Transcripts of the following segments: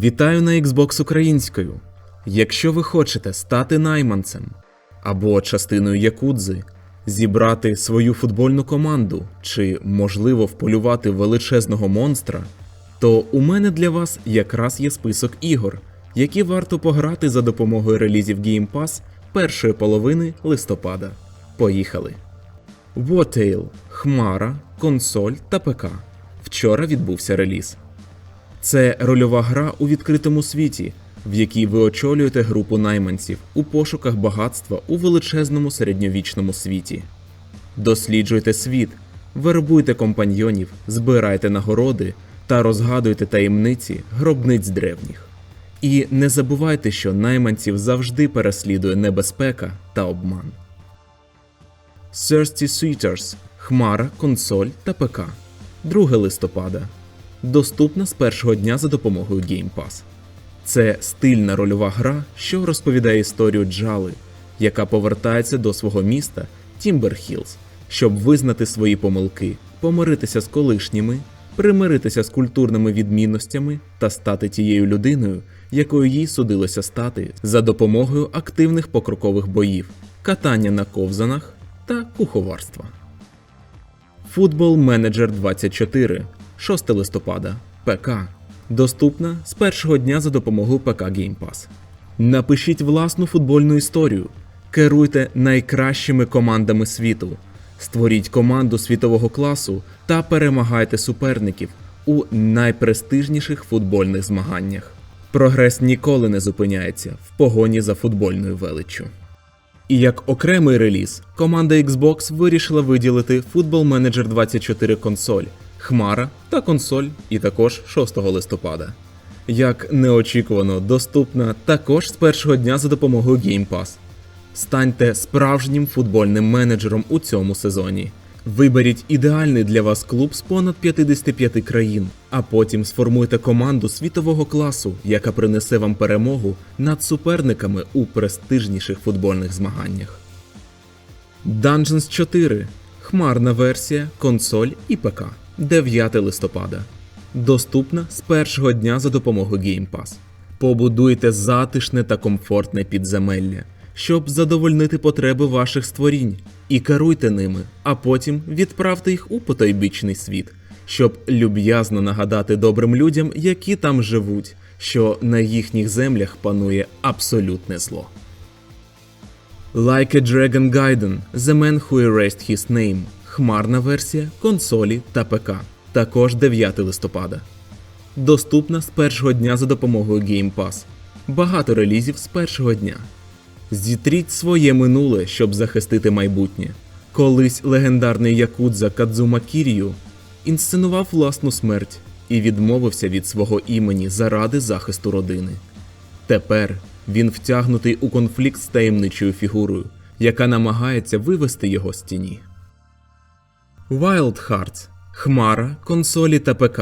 Вітаю на Xbox українською. Якщо ви хочете стати найманцем або частиною якудзи, зібрати свою футбольну команду чи, можливо, вполювати величезного монстра, то у мене для вас якраз є список ігор, які варто пограти за допомогою релізів Game Pass першої половини листопада. Поїхали! Wartale, Хмара, консоль та ПК. Вчора відбувся реліз. Це рольова гра у відкритому світі, в якій ви очолюєте групу найманців у пошуках багатства у величезному середньовічному світі. Досліджуйте світ, вербуйте компаньйонів, збирайте нагороди та розгадуйте таємниці гробниць древніх. І не забувайте, що найманців завжди переслідує небезпека та обман. Thirsty Suitors, Хмара, консоль та ПК. 2 листопада. Доступна з першого дня за допомогою Game Pass. Це стильна рольова гра, що розповідає історію Джали, яка повертається до свого міста Тімбер Хілз, щоб визнати свої помилки, помиритися з колишніми, примиритися з культурними відмінностями та стати тією людиною, якою їй судилося стати за допомогою активних покрокових боїв, катання на ковзанах та куховарства. Футбол Менеджер 24, 6 листопада, ПК. Доступна з першого дня за допомогою ПК Game Pass. Напишіть власну футбольну історію, керуйте найкращими командами світу, створіть команду світового класу та перемагайте суперників у найпрестижніших футбольних змаганнях. Прогрес ніколи не зупиняється в погоні за футбольною величчю. І як окремий реліз, команда Xbox вирішила виділити Football Manager 24 консоль, Хмара та консоль, і також 6 листопада. Як неочікувано доступна також з першого дня за допомогою Game Pass. Станьте справжнім футбольним менеджером у цьому сезоні. Виберіть ідеальний для вас клуб з понад 55 країн, а потім сформуйте команду світового класу, яка принесе вам перемогу над суперниками у престижніших футбольних змаганнях. Dungeons 4. Хмарна версія, консоль і ПК. 9 листопада. Доступна з першого дня за допомогою Game Pass. Побудуйте затишне та комфортне підземелля, щоб задовольнити потреби ваших створінь, і керуйте ними, а потім відправте їх у потойбічний світ, щоб люб'язно нагадати добрим людям, які там живуть, що на їхніх землях панує абсолютне зло. Like a Dragon Gaiden The Man Who Erased His Name Хмарна версія, консолі та ПК. Також 9 листопада. Доступна з першого дня за допомогою Game Pass. Багато релізів з першого дня. Зітріть своє минуле, щоб захистити майбутнє. Колись легендарний якудза Кадзума Кірію інсценував власну смерть і відмовився від свого імені заради захисту родини. Тепер він втягнутий у конфлікт з таємничою фігурою, яка намагається вивести його з тіні. Wild Hearts Хмара, консолі та ПК.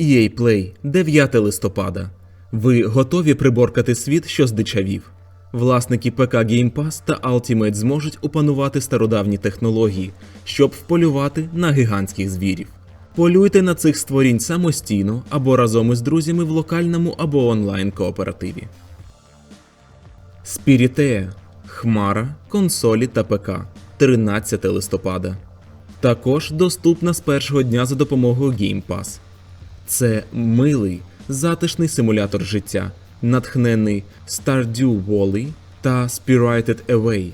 EA Play 9 листопада. Ви готові приборкати світ, що здичавів. Власники ПК Game Pass та Ultimate зможуть опанувати стародавні технології, щоб вполювати на гігантських звірів. Полюйте на цих створінь самостійно або разом із друзями в локальному або онлайн кооперативі. Спірітея, Хмара, консолі та ПК 13 листопада. Також доступна з першого дня за допомогою Game Pass. Це милий, затишний симулятор життя, натхнений Stardew Valley та Spirited Away.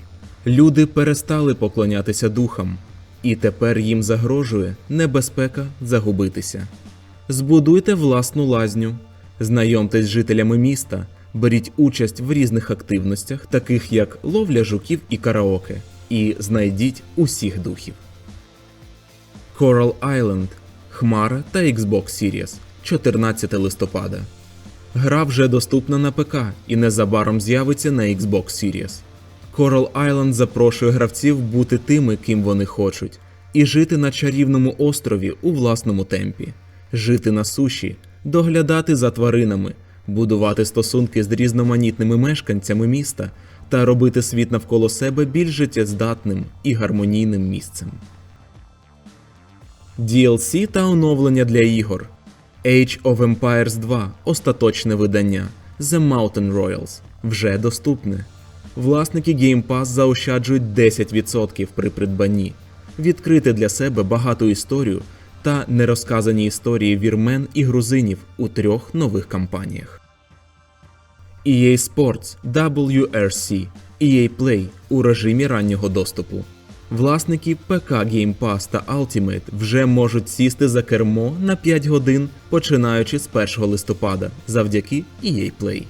Люди перестали поклонятися духам, і тепер їм загрожує небезпека загубитися. Збудуйте власну лазню, знайомтесь з жителями міста, беріть участь в різних активностях, таких як ловля жуків і караоке, і знайдіть усіх духів. Coral Island, Хмара та Xbox Series 14 листопада. Гра вже доступна на ПК і незабаром з'явиться на Xbox Series. Coral Island запрошує гравців бути тими, ким вони хочуть, і жити на чарівному острові у власному темпі, жити на суші, доглядати за тваринами, будувати стосунки з різноманітними мешканцями міста та робити світ навколо себе більш життєздатним і гармонійним місцем. DLC та оновлення для ігор. Age of Empires 2 остаточне видання The Mountain Royals вже доступне. Власники Game Pass заощаджують 10% при придбанні, відкрити для себе багату історію та нерозказані історії вірмен і грузинів у трьох нових кампаніях. EA Sports WRC, EA Play у режимі раннього доступу. Власники ПК Game Pass та Ultimate вже можуть сісти за кермо на 5 годин, починаючи з 1 листопада завдяки EA Play.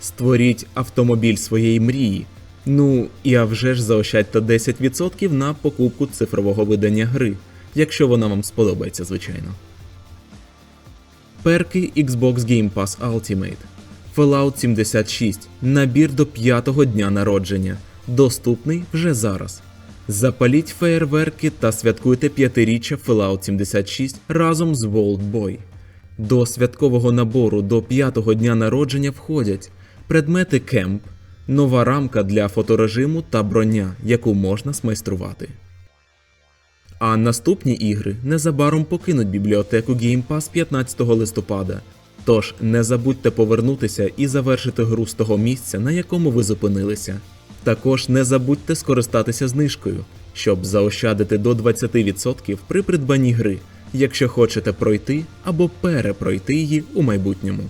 Створіть автомобіль своєї мрії. Ну і а вже ж заощадьте 10% на покупку цифрового видання гри, якщо вона вам сподобається, звичайно. Перки Xbox Game Pass Ultimate. Fallout 76. Набір до п'ятого дня народження. Доступний вже зараз. Запаліть феєрверки та святкуйте п'ятиріччя Fallout 76 разом з Vault Boy. До святкового набору до п'ятого дня народження входять предмети кемп, нова рамка для фоторежиму та броня, яку можна смайструвати. А наступні ігри незабаром покинуть бібліотеку Game Pass 15 листопада. Тож не забудьте повернутися і завершити гру з того місця, на якому ви зупинилися. Також не забудьте скористатися знижкою, щоб заощадити до 20% при придбанні гри, якщо хочете пройти або перепройти її у майбутньому.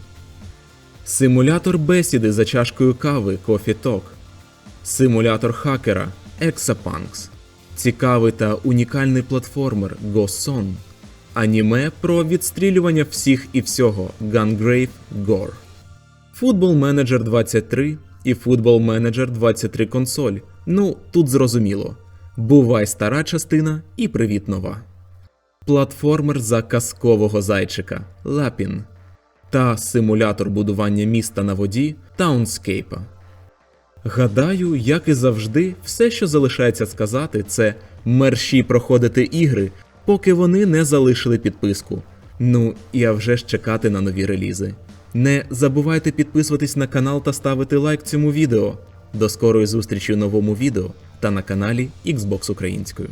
Симулятор бесіди за чашкою кави Coffee Talk. Симулятор хакера Exapunks. Цікавий та унікальний платформер GoSon. Аніме про відстрілювання всіх і всього Gungrave Gore. Футбол Менеджер 23 і Футбол Менеджер 23 консоль. Ну, тут зрозуміло. Бувай стара частина і привіт нова. Платформер за казкового зайчика Лапін та симулятор будування міста на воді Townscape. Гадаю, як і завжди, все, що залишається сказати, це мерші проходити ігри, поки вони не залишили підписку. Ну і а вже ж чекати на нові релізи. Не забувайте підписуватись на канал та ставити лайк цьому відео. До скорої зустрічі у новому відео та на каналі Xbox Українською.